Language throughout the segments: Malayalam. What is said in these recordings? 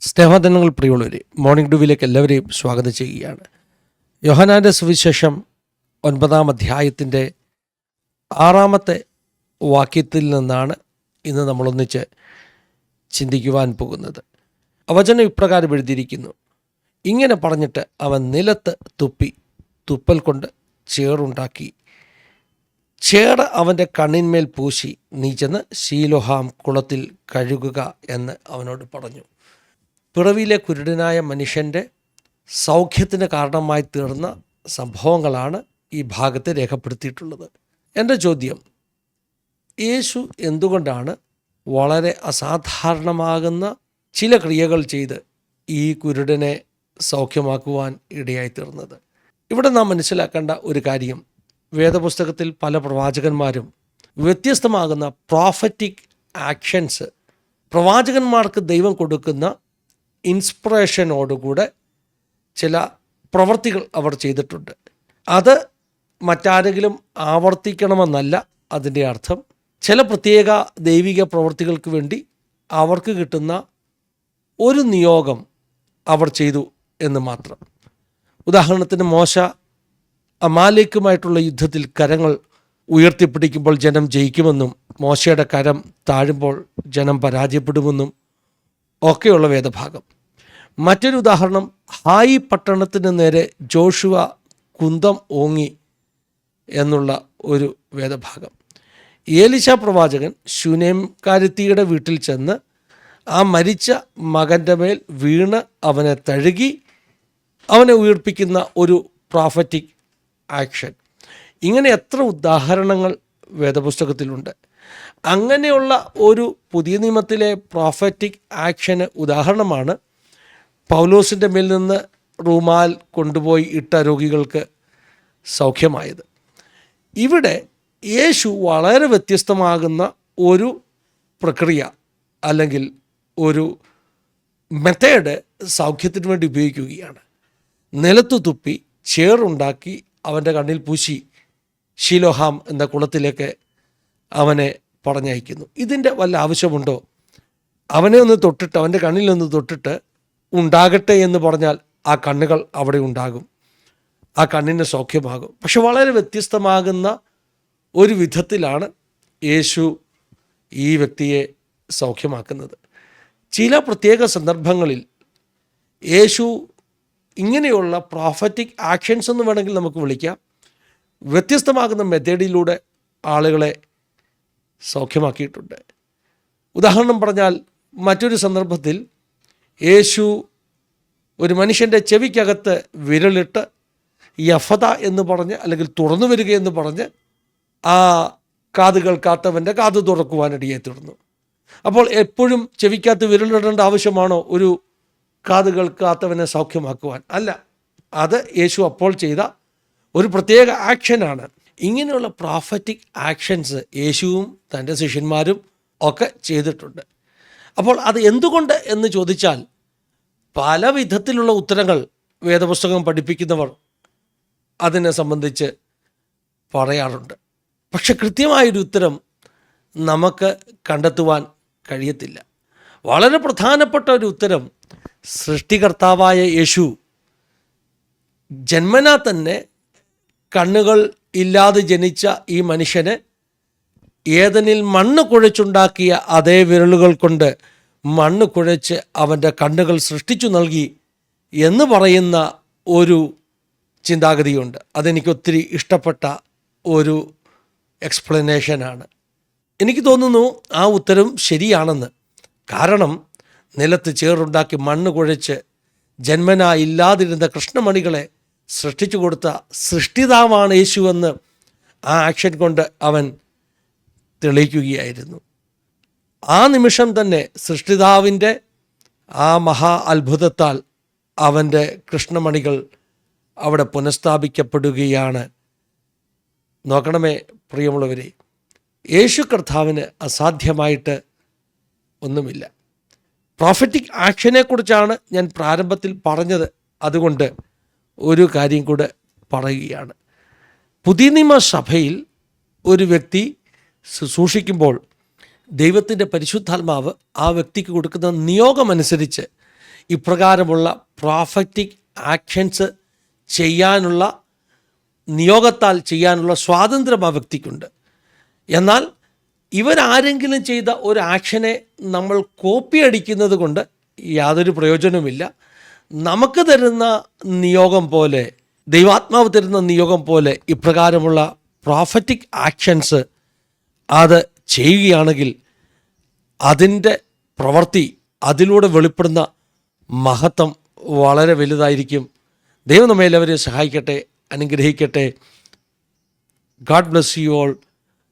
സ്നേഹദനങ്ങൾ പ്രിയമുള്ളവരെ മോർണിംഗ് ഡുവിലേക്ക് എല്ലാവരെയും സ്വാഗതം ചെയ്യുകയാണ്. യോഹനാന്റെ സുവിശേഷം ഒൻപതാം അധ്യായത്തിന്റെ ആറാമത്തെ വാക്യത്തിൽ നിന്നാണ് ഇന്ന് നമ്മളൊന്നിച്ച് ചിന്തിക്കുവാൻ പോകുന്നത്. അവചനം ഇപ്രകാരം എഴുതിയിരിക്കുന്നു. ഇങ്ങനെ പറഞ്ഞിട്ട് അവൻ നിലത്ത് തുപ്പി തുപ്പൽ കൊണ്ട് ചേറുണ്ടാക്കി. ചേട അവന്റെ കണ്ണിന്മേൽ പൂശി. നീ ചെന്ന് ശീലോഹാം കുളത്തിൽ കഴുകുക എന്ന് അവനോട് പറഞ്ഞു. പിറവിയിലെ കുരുടനായ മനുഷ്യന്റെ സൗഖ്യത്തിന് കാരണമായി തീർന്ന സംഭവങ്ങളാണ് ഈ ഭാഗത്ത് രേഖപ്പെടുത്തിയിട്ടുള്ളത്. എന്റെ ചോദ്യം യേശു എന്തുകൊണ്ടാണ് വളരെ അസാധാരണമാകുന്ന ചില ക്രിയകൾ ചെയ്ത് ഈ കുരുടനെ സൗഖ്യമാക്കുവാൻ ഇടയായി തീർന്നത്? ഇവിടെ നാം മനസ്സിലാക്കേണ്ട ഒരു കാര്യം വേദപുസ്തകത്തിൽ പല പ്രവാചകന്മാരും വ്യത്യസ്തമാകുന്ന പ്രോഫറ്റിക് ആക്ഷൻസ് പ്രവാചകന്മാർക്ക് ദൈവം കൊടുക്കുന്ന ഇൻസ്പിറേഷനോടുകൂടെ ചില പ്രവർത്തികൾ അവർ ചെയ്തിട്ടുണ്ട്. അത് മറ്റാരെങ്കിലും ആവർത്തിക്കണമെന്നല്ല അതിന്റെ അർത്ഥം. ചില പ്രത്യേക ദൈവിക പ്രവർത്തികൾക്ക് വേണ്ടി അവർക്ക് കിട്ടുന്ന ഒരു നിയോഗം അവർ ചെയ്തു എന്ന് മാത്രം. ഉദാഹരണത്തിന് മോശ അമാലേക്കുമായിട്ടുള്ള യുദ്ധത്തിൽ കരങ്ങൾ ഉയർത്തിപ്പിടിക്കുമ്പോൾ ജനം ജയിക്കുമെന്നും മോശയുടെ കരം താഴുമ്പോൾ ജനം പരാജയപ്പെടുമെന്നും ഒക്കെയുള്ള വേദഭാഗം. മറ്റൊരു ഉദാഹരണം ഹായി പട്ടണത്തിന് നേരെ ജോഷുവ കുന്തം ഓങ്ങി എന്നുള്ള ഒരു വേദഭാഗം. ഏലിശ പ്രവാചകൻ ശുനേം കാരുത്തിയുടെ വീട്ടിൽ ചെന്ന് ആ മരിച്ച മകന്റെ മേൽ വീണ് അവനെ തഴുകി അവനെ ഉയർപ്പിക്കുന്ന ഒരു പ്രോഫറ്റിക് ആക്ഷൻ ഇങ്ങനെ എത്ര ഉദാഹരണങ്ങൾ വേദപുസ്തകത്തിലുണ്ട്. അങ്ങനെയുള്ള ഒരു പുതിയ നിയമത്തിലെ പ്രോഫറ്റിക് ആക്ഷന് ഉദാഹരണമാണ് പൗലോസിന്റെ മേൽ നിന്ന് റൂമാൽ കൊണ്ടുപോയി ഇട്ട രോഗികൾക്ക് സൗഖ്യമായത്. ഇവിടെ യേശു വളരെ വ്യത്യസ്തമാകുന്ന ഒരു പ്രക്രിയ അല്ലെങ്കിൽ ഒരു മെത്തേഡ് സൗഖ്യത്തിന് വേണ്ടി ഉപയോഗിക്കുകയാണ്. നിലത്ത് തുപ്പി ചേറുണ്ടാക്കി അവന്റെ കണ്ണിൽ പൂശി ഷീലോഹാം എന്ന കുളത്തിലേക്ക് അവനെ പറഞ്ഞയക്കുന്നു. ഇതിന്റെ വല്ല ആവശ്യമുണ്ടോ? അവനെ ഒന്ന് തൊട്ടിട്ട് അവന്റെ കണ്ണിൽ ഒന്ന് തൊട്ടിട്ട് ഉണ്ടാകട്ടെ എന്ന് പറഞ്ഞാൽ ആ കണ്ണുകൾ അവിടെ ഉണ്ടാകും. ആ കണ്ണിന് സൗഖ്യമാകും. പക്ഷെ വളരെ വ്യത്യസ്തമാകുന്ന ഒരു വിധത്തിലാണ് യേശു ഈ വ്യക്തിയെ സൗഖ്യമാക്കുന്നത്. ചില പ്രത്യേക സന്ദർഭങ്ങളിൽ യേശു ഇങ്ങനെയുള്ള പ്രോഫറ്റിക് ആക്ഷൻസ് എന്ന് വേണമെങ്കിൽ നമുക്ക് വിളിക്കാം. വ്യത്യസ്തമാകുന്ന മെത്തേഡിലൂടെ ആളുകളെ സൗഖ്യമാക്കിയിട്ടുണ്ട്. ഉദാഹരണം പറഞ്ഞാൽ മറ്റൊരു സന്ദർഭത്തിൽ യേശു ഒരു മനുഷ്യന്റെ ചെവിക്കകത്ത് വിരലിട്ട് യഫത എന്ന് പറഞ്ഞ് അല്ലെങ്കിൽ തുറന്നു വരിക എന്ന് പറഞ്ഞ് ആ കാതുകൾ കേൾക്കാത്തവന്റെ കാത് തുറക്കുവാനിടയെ തുടർന്നു അപ്പോൾ എപ്പോഴും ചെവിക്കകത്ത് വിരലിടേണ്ട ആവശ്യമാണോ ഒരു കാതുകൾ കാത്തവനെ സൗഖ്യമാക്കുവാൻ? അല്ല. അത് യേശു അപ്പോൾ ചെയ്ത ഒരു പ്രത്യേക ആക്ഷനാണ്. ഇങ്ങനെയുള്ള പ്രോഫറ്റിക് ആക്ഷൻസ് യേശുവും തന്റെ ശിഷ്യന്മാരും ഒക്കെ ചെയ്തിട്ടുണ്ട്. അപ്പോൾ അത് എന്തുകൊണ്ട് എന്ന് ചോദിച്ചാൽ പല വിധത്തിലുള്ള ഉത്തരങ്ങൾ വേദപുസ്തകം പഠിപ്പിക്കുന്നവർ അതിനെ സംബന്ധിച്ച് പറയാറുണ്ട്. പക്ഷെ കൃത്യമായൊരു ഉത്തരം നമുക്ക് കണ്ടെത്തുവാൻ കഴിയത്തില്ല. വളരെ പ്രധാനപ്പെട്ട ഒരു ഉത്തരം സൃഷ്ടികർത്താവായ യേശു ജന്മനാ തന്നെ കണ്ണുകൾ ഇല്ലാതെ ജനിച്ച ഈ മനുഷ്യന് ഏതനിൽ മണ്ണ് കുഴച്ചുണ്ടാക്കിയ അതേ വിരലുകൾ കൊണ്ട് മണ്ണ് കുഴച്ച് അവന്റെ കണ്ണുകൾ സൃഷ്ടിച്ചു നൽകി എന്ന് പറയുന്ന ഒരു ചിന്താഗതിയുണ്ട്. അതെനിക്ക് ഒത്തിരി ഇഷ്ടപ്പെട്ട ഒരു എക്സ്പ്ലനേഷനാണ് എനിക്ക് തോന്നുന്നു ആ ഉത്തരം ശരിയാണെന്ന്. കാരണം നിലത്ത് ചേറുണ്ടാക്കി മണ്ണ് കുഴച്ച് ജന്മനാ ഇല്ലാതിരുന്ന കൃഷ്ണമണികളെ സൃഷ്ടിച്ചു കൊടുത്ത സൃഷ്ടിതാവാണ് യേശുവെന്ന് ആ ആക്ഷൻ കൊണ്ട് അവൻ തെളിയിക്കുകയായിരുന്നു. ആ നിമിഷം തന്നെ സൃഷ്ടിതാവിന്റെ ആ മഹാ അത്ഭുതത്താൽ അവന്റെ കൃഷ്ണമണികൾ അവിടെ പുനഃസ്ഥാപിക്കപ്പെടുകയാണ്. നോക്കണമേ പ്രിയമുള്ളവരെ യേശു കർത്താവിന് അസാധ്യമായിട്ട് ഒന്നുമില്ല. പ്രോഫറ്റിക് ആക്ഷനെക്കുറിച്ചാണ് ഞാൻ പ്രാരംഭത്തിൽ പറഞ്ഞത്. അതുകൊണ്ട് ഒരു കാര്യം കൂടെ പറയുകയാണ്. പുതിയ നിയമ സഭയിൽ ഒരു വ്യക്തി ശുശ്രൂഷിക്കുമ്പോൾ ദൈവത്തിന്റെ പരിശുദ്ധാത്മാവ് ആ വ്യക്തിക്ക് കൊടുക്കുന്ന നിയോഗമനുസരിച്ച് ഇപ്രകാരമുള്ള പ്രോഫറ്റിക് ആക്ഷൻസ് ചെയ്യാനുള്ള നിയോഗത്താൽ ചെയ്യാനുള്ള സ്വാതന്ത്ര്യം ആ വ്യക്തിക്കുണ്ട്. എന്നാൽ ഇവരാരെങ്കിലും ചെയ്ത ഒരു ആക്ഷനെ നമ്മൾ കോപ്പി അടിക്കുന്നത് കൊണ്ട് യാതൊരു പ്രയോജനവുമില്ല. നമുക്ക് തരുന്ന നിയോഗം പോലെ ദൈവാത്മാവ് തരുന്ന നിയോഗം പോലെ ഇപ്രകാരമുള്ള പ്രോഫറ്റിക് ആക്ഷൻസ് അത് ചെയ്യുകയാണെങ്കിൽ അതിന്റെ പ്രവൃത്തി അതിലൂടെ വെളിപ്പെടുന്ന മഹത്വം വളരെ വലുതായിരിക്കും. ദൈവം നമ്മെ എല്ലാവരെയും സഹായിക്കട്ടെ അനുഗ്രഹിക്കട്ടെ. God bless you all.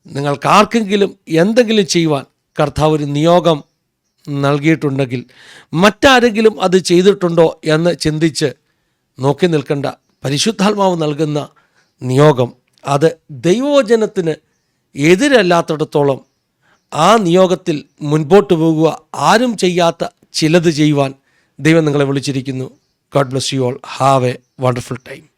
നിങ്ങൾക്ക് ആർക്കെങ്കിലും എന്തെങ്കിലും ചെയ്യുവാൻ കർത്താവ് ഒരു നിയോഗം നൽകിയിട്ടുണ്ടെങ്കിൽ മറ്റാരെങ്കിലും അത് ചെയ്തിട്ടുണ്ടോ എന്ന് ചിന്തിച്ച് നോക്കി നിൽക്കേണ്ട. പരിശുദ്ധാത്മാവ് നൽകുന്ന നിയോഗം അത് ദൈവവചനത്തിന് എതിരല്ലാത്തിടത്തോളം ആ നിയോഗത്തിൽ മുൻപോട്ട് പോകുക ആരും ചെയ്യാത്ത ചിലത് ചെയ്യുവാൻ ദൈവം നിങ്ങളെ വിളിച്ചിരിക്കുന്നു. God bless you all have a wonderful time